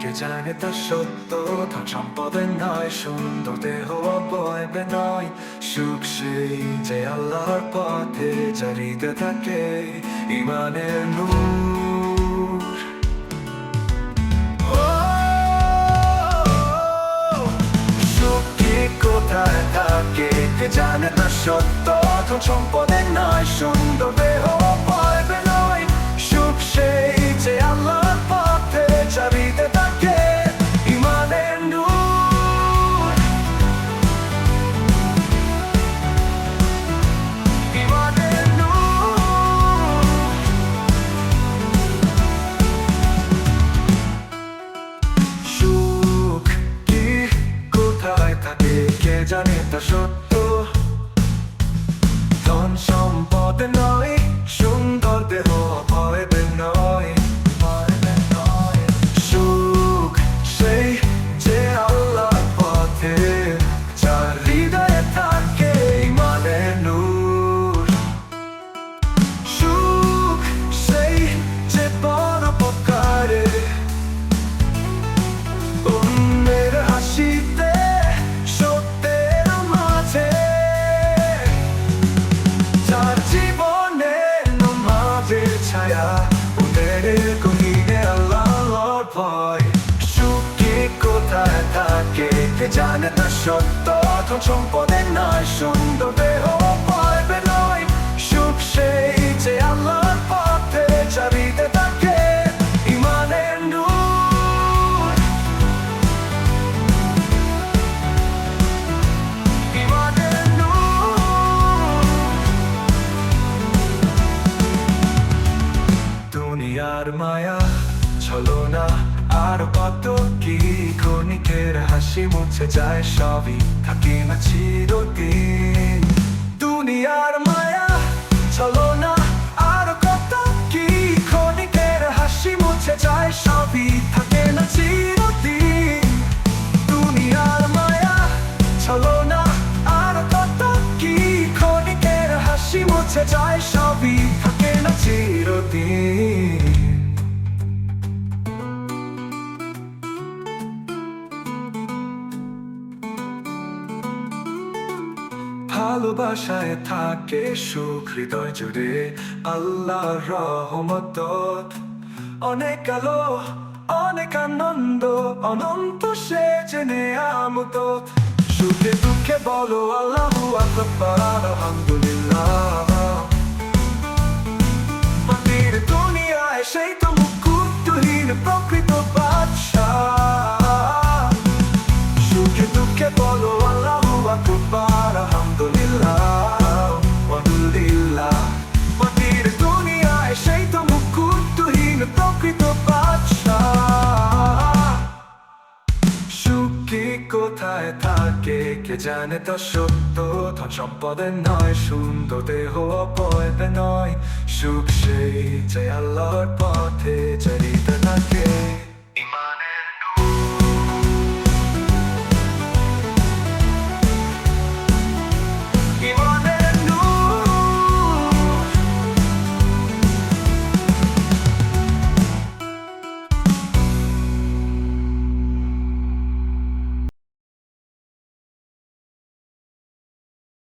কে তা সত্য? ধন নয়, সুন্দর দেহ সুখ সেই আল্লাহর পথে চারিতে থাকে ইমানের নূর। সুখী কোথায় থাকে কে জানে না সত্য? নয় কে জানে না সত্য ধন সম্পদে নয় সুন্দর দেহ পাইবে নয়। সুখ সেই যে আল্লাহর পথে চাবিতে থাকে, ইমানের নূর। ইমানের নূর। দুনিয়ার মায়া চলো না আর কত ক্ষণিকের হাসি মুছে যায় সবই। থাকে না চিরদিন। দুনিয়ার মায়া, চলো না আর কত কি। ক্ষণিকের হাসি মুছে যায় সবই। থাকে না চিরদিন। দুনিয়ার মায়া, চলো না আর কত কি। ক্ষণিকের হাসি মুছে যায় ভালোবাসায় থাকে সুখ, হৃদয় জুড়ে আল্লাহর রহমত। অনেক আলো, অনেক আনন্দ, অনন্ত সে জেনে আমত সুখে দুঃখে বলো, আল্লাহ আলহামদুলিল্লাহ। মাটির দুনিয়ায় সেই তো মুকুটহীন প্রকৃত থাকে, কে জানে তো সত্য? ধন সম্পদে নয়, সুন্দর দেহ অপয়তে নয়। সুখ সেই যে আল্লাহর পথে চরিত্র থাকে